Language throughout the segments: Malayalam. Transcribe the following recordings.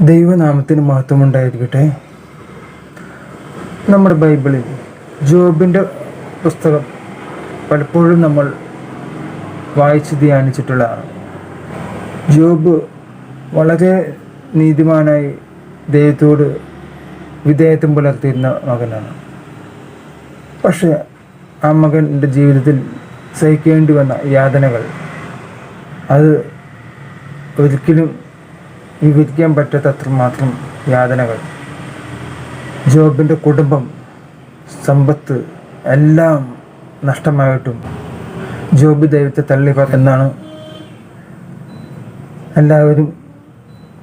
ദൈവനാമത്തിന് മഹത്വം ഉണ്ടായിരിക്കട്ടെ നമ്മുടെ ബൈബിളിൽ ജോബിന്റെ പുസ്തകം പലപ്പോഴും നമ്മൾ വായിച്ച് ധ്യാനിച്ചിട്ടുള്ളതാണ്. ജോബ് വളരെ നീതിമാനായി ദൈവത്തോട് വിധേയത്വം പുലർത്തിയിരുന്ന മകനാണ്. പക്ഷേ ആ മകന്റെ ജീവിതത്തിൽ സഹിക്കേണ്ടി വന്ന യാതനകൾ അത് ഒരിക്കലും വിവരിക്കാൻ പറ്റാത്തത്ര മാത്രം യാതനകൾ. ജോബിന്റെ കുടുംബം സമ്പത്ത് എല്ലാം നഷ്ടമായിട്ടും ജോബ് ദൈവത്തെ തള്ളി എന്നാണ് എല്ലാവരും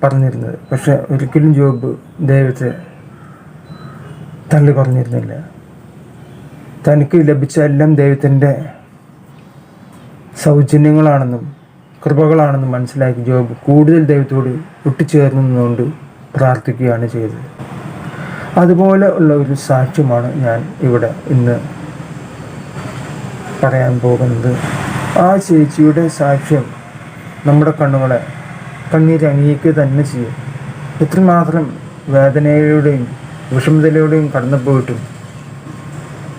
പറഞ്ഞിരുന്നത്. പക്ഷെ ഒരിക്കലും ജോബ് ദൈവത്തെ തള്ളി പറഞ്ഞിരുന്നില്ല. തനിക്ക് ലഭിച്ച എല്ലാം ദൈവത്തിന്റെ സൗജന്യങ്ങളാണെന്നും കൃപകളാണെന്നും മനസ്സിലാക്കി ജോബ് കൂടുതൽ ദൈവത്തോട് ഒട്ടിച്ചേർന്നുകൊണ്ട് പ്രാർത്ഥിക്കുകയാണ് ചെയ്തത്. അതുപോലെ ഉള്ള ഒരു സാക്ഷ്യമാണ് ഞാൻ ഇവിടെ ഇന്ന് പറയാൻ പോകുന്നത്. ആ ചേച്ചിയുടെ സാക്ഷ്യം നമ്മുടെ കണ്ണുകളെ കണ്ണീരണിയിക്കുക തന്നെ ചെയ്യും. എത്രമാത്രം വേദനയിലൂടെയും വിഷമതയിലൂടെയും കടന്നുപോയിട്ടും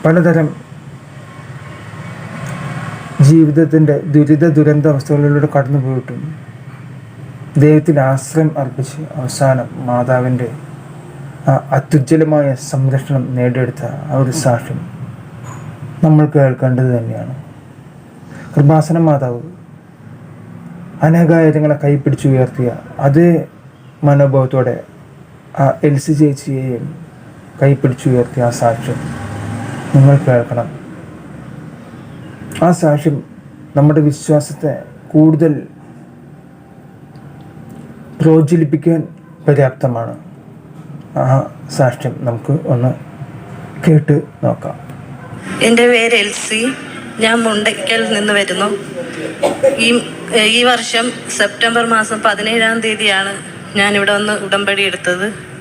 പലതരം ജീവിതത്തിന്റെ ദുരിത ദുരന്ത അവസ്ഥകളിലൂടെ കടന്നു പോയിട്ടും ദൈവത്തിൽ ആശ്രയം അർപ്പിച്ച് അവസാനം മാതാവിന്റെ അത്യുജ്വലമായ സംരക്ഷണം നേടിയെടുത്ത ആ ഒരു സാക്ഷ്യം നമ്മൾ കേൾക്കേണ്ടത് തന്നെയാണ്. കൃപാസന മാതാവ് അനേകായിരങ്ങളെ കൈപ്പിടിച്ച് ഉയർത്തിയ അതേ മനോഭാവത്തോടെ ആ എൽസി ചേച്ചിയെയും കൈപ്പിടിച്ചുയർത്തിയ ആ സാക്ഷ്യം നിങ്ങൾ കേൾക്കണം. ആ സാക്ഷ്യം നമ്മുടെ വിശ്വാസത്തെ കൂടുതൽ പ്രോജ്വലിപ്പിക്കാൻ പര്യാപ്തമാണ്. ആ സാക്ഷ്യം നമുക്ക് ഒന്ന് കേട്ട് നോക്കാം. എന്റെ പേര് എൽസി. ഞാൻ മുണ്ടയ്ക്കൽ നിന്ന് വരുന്നു. ഈ ഈ വർഷം സെപ്റ്റംബർ മാസം പതിനേഴാം തീയതിയാണ് ഞാൻ ഇവിടെ വന്ന് ഉടമ്പടി എടുത്തത്.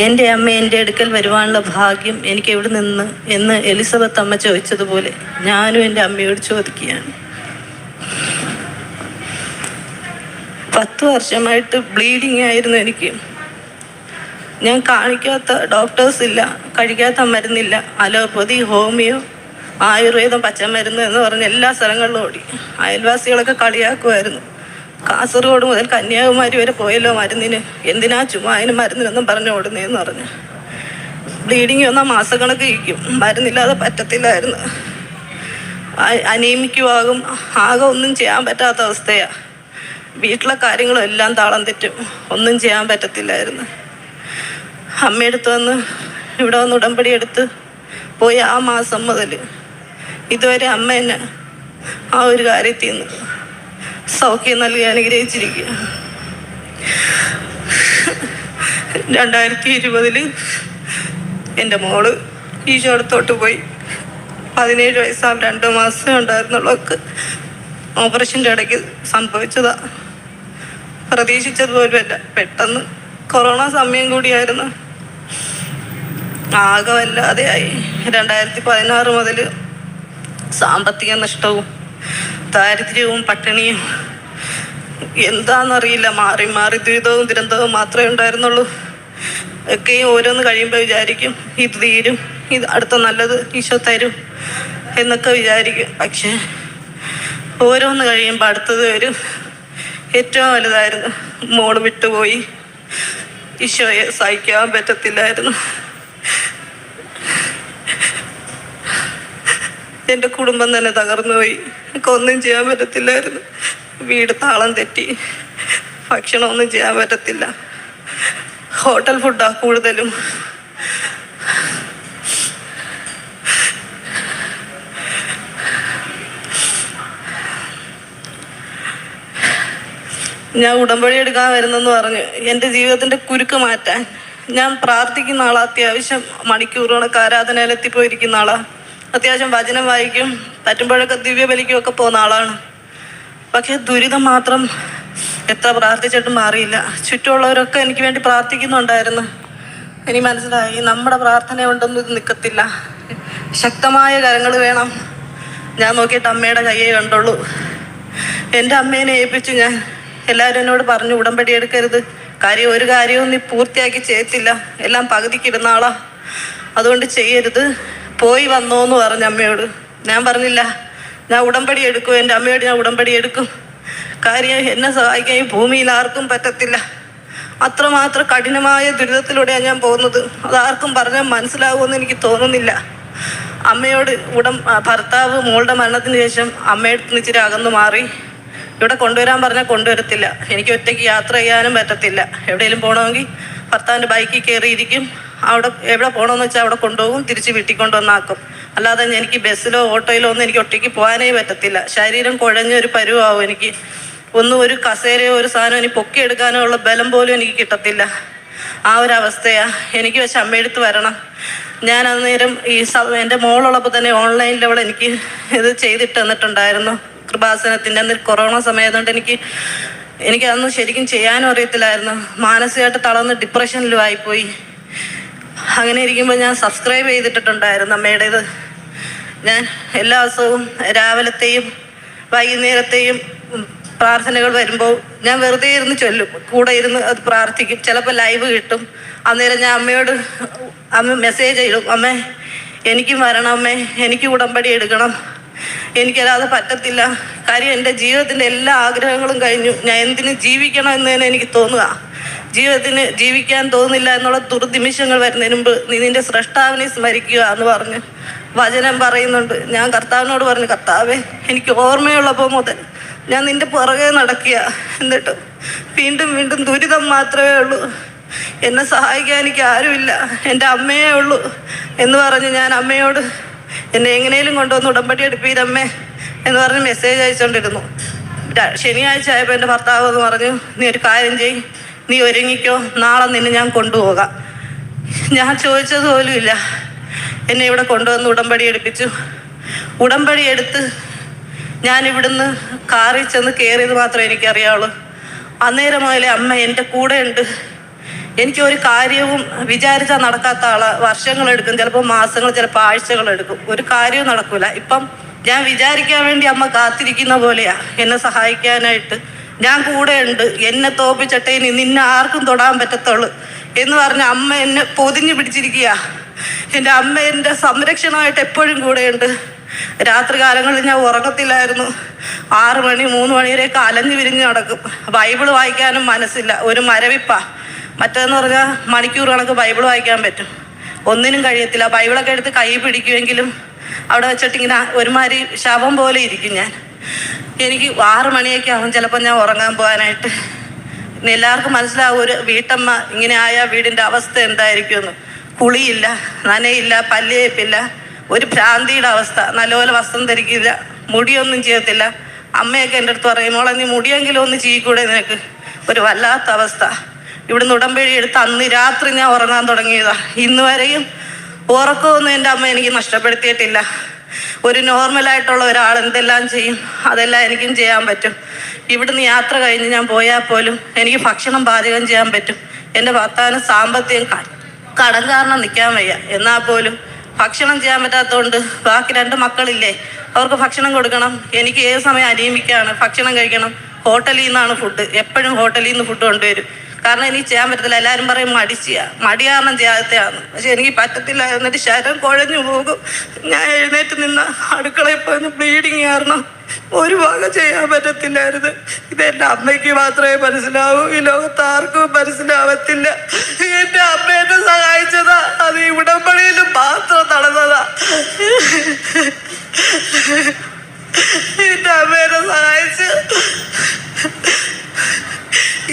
എന്റെ അമ്മ എന്റെ അടുക്കൽ വരുവാനുള്ള ഭാഗ്യം എനിക്ക് എവിടെ നിന്ന് എന്ന് എലിസബത്ത് അമ്മ ചോദിച്ചതുപോലെ ഞാനും എന്റെ അമ്മയോട് ചോദിക്കുകയാണ്. പത്ത് വർഷമായിട്ട് ബ്ലീഡിങ് ആയിരുന്നു എനിക്ക്. ഞാൻ കാണിക്കാത്ത ഡോക്ടേഴ്സ് ഇല്ല കഴിക്കാത്ത മരുന്നില്ല അലോപ്പതി ഹോമിയോ ആയുർവേദം പച്ചമരുന്ന് എന്ന് പറഞ്ഞ് എല്ലാ സ്ഥലങ്ങളിലും ഓടി. അയൽവാസികളൊക്കെ കളിയാക്കുമായിരുന്നു. കാസർഗോഡ് മുതൽ കന്യാകുമാരി വരെ പോയല്ലോ മരുന്നിന്. എന്തിനാ ചുമ്മാ അതിന് മരുന്നിനൊന്നും പറഞ്ഞു ഓടുന്നേന്ന് പറഞ്ഞു. ബ്ലീഡിങ് വന്നാൽ മാസക്കണക്ക് ഇരിക്കും. മരുന്നില്ലാതെ പറ്റത്തില്ലായിരുന്നു. അനീമിക്കുമാകും ആകെ ഒന്നും ചെയ്യാൻ പറ്റാത്ത അവസ്ഥയാണ് വീട്ടിലെ കാര്യങ്ങളും എല്ലാം താളം തെറ്റും. ഒന്നും ചെയ്യാൻ പറ്റത്തില്ലായിരുന്നു. അമ്മയെടുത്ത് വന്ന് ഇവിടെ വന്ന് ഉടമ്പടി എടുത്ത് പോയി ആ മാസം മുതൽ ഇതുവരെ അമ്മ എന്നെ ആ ഒരു കാര്യത്തിൽ നിന്ന് സൗഖ്യം നൽകി അനുഗ്രഹിച്ചിരിക്കുക. രണ്ടായിരത്തി ഇരുപതിൽ എന്റെ മോൾ ഈശോ അടുത്തോട്ട് പോയി. പതിനേഴ് വയസ്സാം രണ്ട് മാസം ഉണ്ടായിരുന്നുള്ളവർക്ക് ഓപ്പറേഷന്റെ ഇടയ്ക്ക് സംഭവിച്ചതാ. പ്രതീക്ഷിച്ചതുപോലുമല്ല പെട്ടെന്ന് കൊറോണ സമയം കൂടിയായിരുന്നു. ആകെ വല്ലാതെയായി രണ്ടായിരത്തി പതിനാറ് മുതൽ സാമ്പത്തിക നഷ്ടവും ദാരിദ്ര്യവും പട്ടിണിയും എന്താണെന്നറിയില്ല മാറി മാറി ദുരിതവും ദുരന്തവും മാത്രമേ ഉണ്ടായിരുന്നുള്ളൂ. ഒക്കെയും ഓരോന്ന് കഴിയുമ്പോൾ വിചാരിക്കും ഇത് തീരും ഇത് അടുത്ത നല്ലത് ഈശോ തരും എന്നൊക്കെ വിചാരിക്കും. പക്ഷേ ഓരോന്ന് കഴിയുമ്പോൾ അടുത്തത് വരും. ഏറ്റവും വലുതായിരുന്നു. മോൾ വിട്ടുപോയി. ഈശോയെ സഹിക്കാൻ പറ്റത്തില്ലായിരുന്നു. എന്റെ കുടുംബം തന്നെ തകർന്നു പോയി എനിക്ക് ഒന്നും ചെയ്യാൻ പറ്റത്തില്ലായിരുന്നു. വീട് താളം തെറ്റി. ഭക്ഷണമൊന്നും ചെയ്യാൻ പറ്റത്തില്ല. ഹോട്ടൽ ഫുഡാ കൂടുതലും. ഞാൻ ഉടമ്പടി എടുക്കാൻ വരുന്നെന്ന് പറഞ്ഞു. എന്റെ ജീവിതത്തിന്റെ കുരുക്ക് മാറ്റാൻ. ഞാൻ പ്രാർത്ഥിക്കുന്ന ആളാ. അത്യാവശ്യം മണിക്കൂറുകളൊക്കെ ആരാധനയിലെത്തിപ്പോയിരിക്കുന്ന ആളാ. അത്യാവശ്യം വചനം വായിക്കും. പറ്റുമ്പോഴൊക്കെ ദിവ്യബലിക്കും ഒക്കെ പോകുന്ന ആളാണ്. പക്ഷെ ദുരിതം മാത്രം എത്ര പ്രാർത്ഥിച്ചിട്ടും മാറിയില്ല. ചുറ്റുമുള്ളവരൊക്കെ എനിക്ക് വേണ്ടി പ്രാർത്ഥിക്കുന്നുണ്ടായിരുന്നു. എനിക്ക് മനസ്സിലായി നമ്മുടെ പ്രാർത്ഥന കൊണ്ടൊന്നും ഇത് നിൽക്കത്തില്ല ശക്തമായ കരങ്ങൾ വേണം. ഞാൻ നോക്കിയിട്ട് അമ്മയുടെ കയ്യേ കണ്ടുള്ളൂ. എന്റെ അമ്മേനെ ഏൽപ്പിച്ചു ഞാൻ. എല്ലാവരും എന്നോട് പറഞ്ഞു ഉടമ്പടി എടുക്കരുത്. കാര്യം ഒരു കാര്യവും നീ പൂർത്തിയാക്കി ചെയ്യത്തില്ല. എല്ലാം പകുതിക്കിടുന്ന ആളാ. അതുകൊണ്ട് ചെയ്യരുത്. പോയി വന്നോ എന്ന് പറഞ്ഞു അമ്മയോട്. ഞാൻ പറഞ്ഞില്ല ഞാൻ ഉടമ്പടി എടുക്കും എന്റെ അമ്മയോട് ഞാൻ ഉടമ്പടി എടുക്കും. കാര്യം എന്നെ സഹായിക്കാൻ ഈ ഭൂമിയിൽ ആർക്കും പറ്റത്തില്ല. അത്രമാത്രം കഠിനമായ ദുരിതത്തിലൂടെയാണ് ഞാൻ പോകുന്നത്. അതാർക്കും പറഞ്ഞാൽ മനസ്സിലാവുമെന്ന് എനിക്ക് തോന്നുന്നില്ല. അമ്മയോട് ഉടം ഭർത്താവ് മോളുടെ മരണത്തിന് ശേഷം അമ്മയുടെ ഇച്ചിരി അകന്നു മാറി. ഇവിടെ കൊണ്ടുവരാൻ പറഞ്ഞാൽ കൊണ്ടുവരത്തില്ല. എനിക്ക് ഒറ്റയ്ക്ക് യാത്ര ചെയ്യാനും പറ്റത്തില്ല. എവിടെയെങ്കിലും പോകണമെങ്കിൽ ഭർത്താവിന്റെ ബൈക്കിൽ കയറിയിരിക്കും. അവിടെ എവിടെ പോകണമെന്ന് വെച്ചാൽ അവിടെ കൊണ്ടുപോകും തിരിച്ച് വീട്ടിൽ കൊണ്ടുവന്നാക്കും. അല്ലാതെ എനിക്ക് ബസ്സിലോ ഓട്ടോയിലോ ഒന്നും എനിക്ക് ഒറ്റയ്ക്ക് പോകാനേ പറ്റത്തില്ല. ശരീരം കുഴഞ്ഞ ഒരു പരുവാകും എനിക്ക്. ഒന്നും ഒരു കസേരയോ ഒരു സാധനം എനിക്ക് പൊക്കിയെടുക്കാനോ ഉള്ള ബലം പോലും എനിക്ക് കിട്ടത്തില്ല. ആ ഒരു അവസ്ഥയാ. എനിക്ക് വെച്ച് അമ്മയെടുത്ത് വരണം. ഞാൻ അന്നേരം ഈ എന്റെ മോളുള്ളപ്പോൾ തന്നെ ഓൺലൈനിൽ എനിക്ക് ഇത് ചെയ്തിട്ട് തന്നിട്ടുണ്ടായിരുന്നു. കൃപാസനത്തിന്റെ അന്ന് കൊറോണ സമയത്തുകൊണ്ട് എനിക്ക് എനിക്ക് അന്ന് ശരിക്കും ചെയ്യാനും അറിയത്തില്ലായിരുന്നു. മാനസികമായിട്ട് തളർന്ന് ഡിപ്രഷനിലും ആയിപ്പോയി. അങ്ങനെ ഇരിക്കുമ്പോൾ ഞാൻ സബ്സ്ക്രൈബ് ചെയ്തിട്ടുണ്ടായിരുന്നു അമ്മയുടേത്. ഞാൻ എല്ലാ ദിവസവും രാവിലത്തെയും വൈകുന്നേരത്തെയും പ്രാർത്ഥനകൾ വരുമ്പോൾ ഞാൻ വെറുതെ ഇരുന്ന് ചൊല്ലും. കൂടെ ഇരുന്ന് അത് പ്രാർത്ഥിക്കും. ചിലപ്പോൾ ലൈവ് കിട്ടും. അന്നേരം ഞാൻ അമ്മയോട് അമ്മ മെസ്സേജ് ഇടും. അമ്മേ എനിക്കും വരണം അമ്മേ. എനിക്ക് ഉടമ്പടി എടുക്കണം. എനിക്കല്ലാതെ പറ്റത്തില്ല. കാര്യം എന്റെ ജീവിതത്തിന്റെ എല്ലാ ആഗ്രഹങ്ങളും കഴിഞ്ഞു. ഞാൻ എന്തിനു ജീവിക്കണം എന്ന് തന്നെ എനിക്ക് തോന്നുക. ജീവിതത്തിന് ജീവിക്കാൻ തോന്നുന്നില്ല എന്നുള്ള ദുർനിമിഷങ്ങൾ വരുന്നതിന് മുമ്പ് നീ നിന്റെ സ്രഷ്ടാവിനെ സ്മരിക്കുക എന്ന് പറഞ്ഞ് വചനം പറയുന്നുണ്ട്. ഞാൻ കർത്താവിനോട് പറഞ്ഞു കർത്താവേ എനിക്ക് ഓർമ്മയുള്ളപ്പോൾ മുതൽ ഞാൻ നിന്റെ പുറകെ നടക്കുക. എന്നിട്ട് വീണ്ടും വീണ്ടും ദുരിതം മാത്രമേ ഉള്ളൂ. എന്നെ സഹായിക്കാൻ എനിക്ക് ആരുമില്ല. എന്റെ അമ്മയേ ഉള്ളൂ. എന്ന് പറഞ്ഞ് ഞാൻ അമ്മയോട് എന്നെ എങ്ങനെയും കൊണ്ടുവന്ന് ഉടമ്പടി എടുപ്പീരമ്മേ എന്ന് പറഞ്ഞ് മെസ്സേജ് അയച്ചുകൊണ്ടിരുന്നു ശനിയാഴ്ച ആയപ്പോൾ എന്റെ ഭർത്താവ് എന്ന് പറഞ്ഞു നീ ഒരു കാര്യം ചെയ് നീ ഒരുങ്ങിക്കോ. നാളെ നിന്നെ ഞാൻ കൊണ്ടുപോകാം. ഞാൻ ചോദിച്ചത് പോലും ഇല്ല. എന്നെ ഇവിടെ കൊണ്ടുവന്ന് ഉടമ്പടി എടുപ്പിച്ചു. ഉടമ്പടി എടുത്ത് ഞാൻ ഇവിടുന്ന് കാറിൽ ചെന്ന് കയറിയത് മാത്രമേ എനിക്കറിയാവുള്ളൂ. അന്നേരം മുതലേ അമ്മ എന്റെ കൂടെ ഉണ്ട്. എനിക്ക് ഒരു കാര്യവും വിചാരിച്ചാൽ നടക്കാത്ത ആളെ. വർഷങ്ങളെടുക്കും ചിലപ്പോൾ മാസങ്ങൾ ചിലപ്പോൾ ആഴ്ചകളെടുക്കും ഒരു കാര്യവും നടക്കൂല. ഇപ്പം ഞാൻ വിചാരിക്കാൻ വേണ്ടി അമ്മ കാത്തിരിക്കുന്ന പോലെയാ. എന്നെ സഹായിക്കാനായിട്ട്. ഞാൻ കൂടെ ഉണ്ട്. എന്നെ തോപ്പിച്ചട്ടേ ഇനി നിന്നെ ആർക്കും തൊടാൻ പറ്റത്തുള്ളൂ എന്ന് പറഞ്ഞ അമ്മ എന്നെ പൊതിഞ്ഞു പിടിച്ചിരിക്കുക എന്റെ അമ്മ എന്റെ സംരക്ഷണമായിട്ട് എപ്പോഴും കൂടെയുണ്ട് രാത്രി കാലങ്ങളിൽ ഞാൻ ഉറക്കത്തില്ലായിരുന്നു ആറ് മണി മൂന്ന് മണി വരെയൊക്കെ അലഞ്ഞു വിരിഞ്ഞ് നടക്കും. ബൈബിൾ വായിക്കാനും മനസ്സില്ല. ഒരു മരവിപ്പ. മറ്റേന്ന് പറഞ്ഞാൽ മണിക്കൂർ കണക്ക് ബൈബിൾ വായിക്കാൻ പറ്റും. ഒന്നിനും കഴിയത്തില്ല. ബൈബിളൊക്കെ എടുത്ത് കൈ പിടിക്കുമെങ്കിലും അവിടെ വെച്ചിട്ടിങ്ങനെ ഒരുമാതിരി ശവം പോലെ ഇരിക്കും ഞാൻ. എനിക്ക് ആറ് മണിയൊക്കെ ആവും. ചിലപ്പോൾ ഞാൻ ഉറങ്ങാൻ പോകാനായിട്ട്. എല്ലാവർക്കും മനസ്സിലാവും ഒരു വീട്ടമ്മ ഇങ്ങനെ ആയ വീടിന്റെ അവസ്ഥ എന്തായിരിക്കുമെന്ന്. കുളിയില്ല നനയില്ല പല്ലേപ്പില്ല ഒരു ഭ്രാന്തിയുടെ അവസ്ഥ. നല്ലപോലെ വസ്ത്രം ധരിക്കില്ല മുടിയൊന്നും ചെയ്യത്തില്ല. അമ്മയൊക്കെ എന്റെ അടുത്ത് പറയും മോളെ നീ മുടിയെങ്കിലും ഒന്ന് ചെയ്യിക്കൂടെ നിനക്ക്. ഒരു വല്ലാത്ത അവസ്ഥ. ഇവിടുന്ന് ഉടമ്പടി എടുത്ത് അന്ന് രാത്രി ഞാൻ ഉറങ്ങാൻ തുടങ്ങിയതാണ് ഇന്ന് വരെയും ഉറക്കമൊന്നും എന്റെ അമ്മ എനിക്ക് നഷ്ടപ്പെടുത്തിയിട്ടില്ല. ഒരു നോർമലായിട്ടുള്ള ഒരാൾ എന്തെല്ലാം ചെയ്യും അതെല്ലാം എനിക്കും ചെയ്യാൻ പറ്റും. ഇവിടുന്ന് യാത്ര കഴിഞ്ഞ് ഞാൻ പോയാൽ പോലും എനിക്ക് ഭക്ഷണം പാചകം ചെയ്യാൻ പറ്റും. എന്റെ ഭർത്താവിന് സാമ്പത്തികം കടം കാരണം നിൽക്കാൻ വയ്യ. എന്നാൽ പോലും ഭക്ഷണം ചെയ്യാൻ പറ്റാത്തതുകൊണ്ട് ബാക്കി രണ്ട് മക്കളില്ലേ അവർക്ക് ഭക്ഷണം കൊടുക്കണം. എനിക്ക് ഏത് സമയം അനിയമിക്കുകയാണ് ഭക്ഷണം കഴിക്കണം. ഹോട്ടലിൽ നിന്നാണ് ഫുഡ് എപ്പോഴും ഹോട്ടലിൽ നിന്ന് ഫുഡ് കൊണ്ടുവരും. കാരണം എനിക്ക് ചെയ്യാൻ പറ്റത്തില്ല. എല്ലാവരും പറയും മടിച്ചിയാ മടി കാരണം ചെയ്യാത്തയാണ്. പക്ഷെ എനിക്ക് പറ്റത്തില്ല. എന്നിട്ട് ശരം കുഴഞ്ഞു പോകും. ഞാൻ എഴുന്നേറ്റ് നിന്ന് അടുക്കളയിൽ പോയി ബ്ലീഡിങ് കാരണം ഒരു വക ചെയ്യാൻ പറ്റത്തില്ലായിരുന്നു. ഇത് എന്റെ അമ്മയ്ക്ക് മാത്രമേ മനസ്സിലാവൂ. ഈ ലോകത്ത് ആർക്കും മനസ്സിലാവത്തില്ല. എന്റെ അമ്മ എന്നെ സഹായിച്ചതാ. അത് ഈ ഉടമ്പടിയിൽ മാത്രം നടന്നതാ. എന്റെ അമ്മ എന്നെ സഹായിച്ച്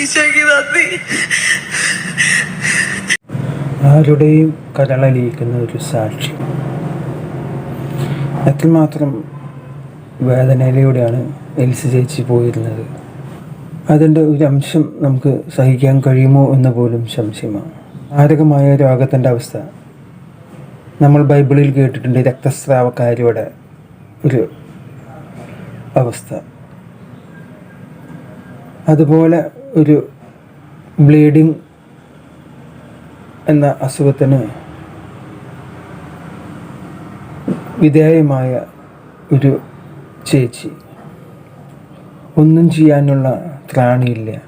ഈശോയ്ക്ക് നന്ദി ആരുടെയും കരളലിയിക്കുന്ന ഒരു സാക്ഷ്യം എത്രമാത്രം വേദനയിലൂടെയാണ് എൽസി ചേച്ചി പോയിരുന്നത്. അതിന്റെ ഒരു അംശം നമുക്ക് സഹിക്കാൻ കഴിയുമോ എന്ന് പോലും സംശയമാണ്. മാരകമായ രോഗത്തിന്റെ അവസ്ഥ. നമ്മൾ ബൈബിളിൽ കേട്ടിട്ടുണ്ട് രക്തസ്രാവക്കാരിയുടെ ഒരു അവസ്ഥ. അതുപോലെ ഒരു ബ്ലീഡിങ് എന്ന അസുഖത്തിന് വിധേയമായ ഒരു ചേച്ചി. ഒന്നും ചെയ്യാനുള്ള ത്രാണിയില്ല.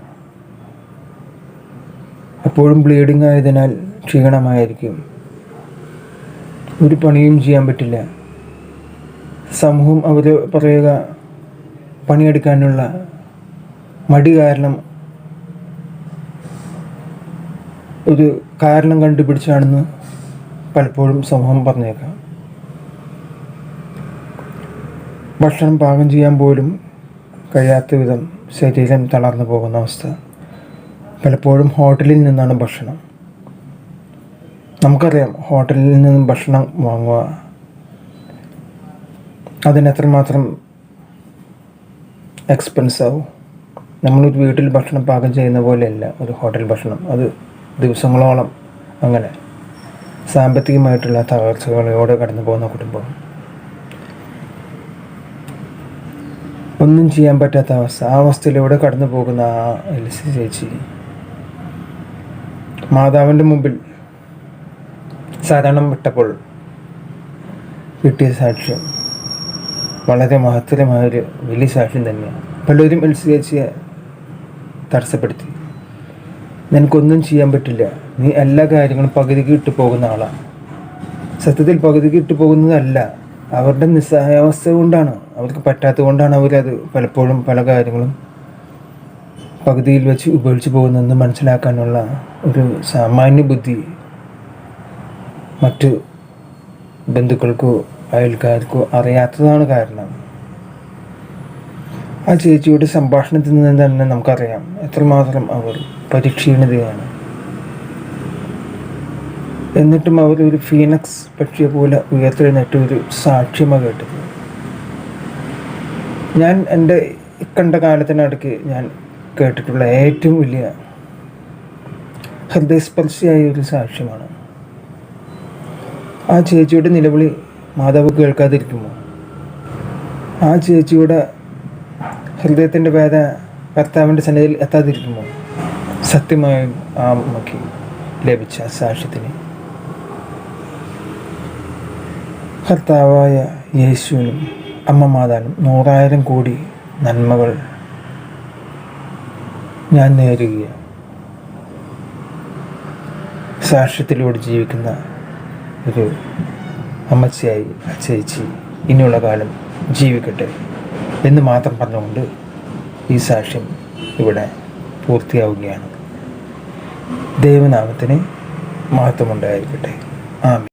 അപ്പോഴും ബ്ലീഡിങ് ആയതിനാൽ ക്ഷീണമായിരിക്കും. ഒരു പണിയും ചെയ്യാൻ പറ്റില്ല. സമൂഹം അവർ പറയുക പണിയെടുക്കാനുള്ള മടി കാരണം ഒരു കാരണം കണ്ടുപിടിച്ചാണെന്ന് പലപ്പോഴും സമൂഹം പറഞ്ഞേക്കാം. ഭക്ഷണം പാകം ചെയ്യാൻ പോലും കഴിയാത്ത വിധം ശരീരം തളർന്നു പോകുന്ന അവസ്ഥ. പലപ്പോഴും ഹോട്ടലിൽ നിന്നാണ് ഭക്ഷണം. നമുക്കറിയാം ഹോട്ടലിൽ നിന്നും ഭക്ഷണം വാങ്ങുക അതിനെത്രമാത്രം എക്സ്പെൻസ് ആവും. നമ്മളൊരു വീട്ടിൽ ഭക്ഷണം പാകം ചെയ്യുന്ന പോലെയല്ല ഒരു ഹോട്ടൽ ഭക്ഷണം. അത് ദിവസങ്ങളോളം അങ്ങനെ സാമ്പത്തികമായിട്ടുള്ള തകർച്ചകളോടെ കടന്നു പോകുന്ന കുടുംബം. ഒന്നും ചെയ്യാൻ പറ്റാത്ത അവസ്ഥ. ആ അവസ്ഥയിലൂടെ കടന്നു പോകുന്ന ആ എൽസി ചേച്ചി. മാതാവിന്റെ മുമ്പിൽ സാധാരണ വിട്ടപ്പോൾ കിട്ടിയ സാക്ഷ്യം വളരെ മഹത്തരമായൊരു വലിയ സാക്ഷ്യം തന്നെയാണ്. പലരും എൽസി ചേച്ചിയെ തടസ്സപ്പെടുത്തി. നിനക്കൊന്നും ചെയ്യാൻ പറ്റില്ല. നീ എല്ലാ കാര്യങ്ങളും പകുതിക്ക് ഇട്ടു പോകുന്ന ആളാണ് സത്യത്തിൽ പകുതിക്ക് ഇട്ടു പോകുന്നതല്ല. അവരുടെ നിസ്സഹായാവസ്ഥ കൊണ്ടാണ്. അവർക്ക് പറ്റാത്തത് കൊണ്ടാണ് അവരത് പലപ്പോഴും പല കാര്യങ്ങളും പകുതിയിൽ വെച്ച് ഉപേക്ഷിച്ച് പോകുന്നതെന്ന് മനസ്സിലാക്കാനുള്ള ഒരു സാമാന്യ ബുദ്ധി മറ്റു ബന്ധുക്കൾക്കോ അയൽക്കാർക്കോ അറിയാത്തതാണ് കാരണം. ആ ചേച്ചിയുടെ സംഭാഷണത്തിൽ നിന്ന് തന്നെ നമുക്കറിയാം. എത്രമാത്രം അവർ പരിക്ഷീണിതയാണ്. എന്നിട്ടും അവർ ഒരു ഫീനക്സ് പക്ഷിയെ പോലെ ഉയർത്തെഴുന്നേറ്റ് ഒരു സാക്ഷ്യമാണ് കേട്ടത്. ഞാൻ എന്റെ ഇക്കണ്ട കാലത്തിനടുക്ക് ഞാൻ കേട്ടിട്ടുള്ള ഏറ്റവും വലിയ ഹൃദയസ്പർശിയായ ഒരു സാക്ഷ്യമാണ്. ആ ചേച്ചിയുടെ നിലവിളി മാതാവ് കേൾക്കാതിരിക്കുമോ? ആ ചേച്ചിയുടെ ഹൃദയത്തിന്റെ വേദ ഭർത്താവിന്റെ സന്നിധിയിൽ എത്താതിരിക്കുമ്പോൾ സത്യമായി ആ അമ്മയ്ക്ക് ലഭിച്ച സാക്ഷ്യത്തിന്. ഭർത്താവായ യേശുവിനും അമ്മ മാതാനും നൂറായിരം കോടി നന്മകൾ ഞാൻ നേരുകയാണ്. സാക്ഷ്യത്തിലൂടെ ജീവിക്കുന്ന ഒരു അമ്മച്ചിയായി ആ ഇനിയുള്ള കാലം ജീവിക്കട്ടെ. എന്ന് മാത്രം പറഞ്ഞുകൊണ്ട് ഈ സാക്ഷ്യം ഇവിടെ പൂർത്തിയാവുകയാണ്. ദൈവനാമത്തിന് മഹത്വമുണ്ടായിരിക്കട്ടെ. ആമീൻ.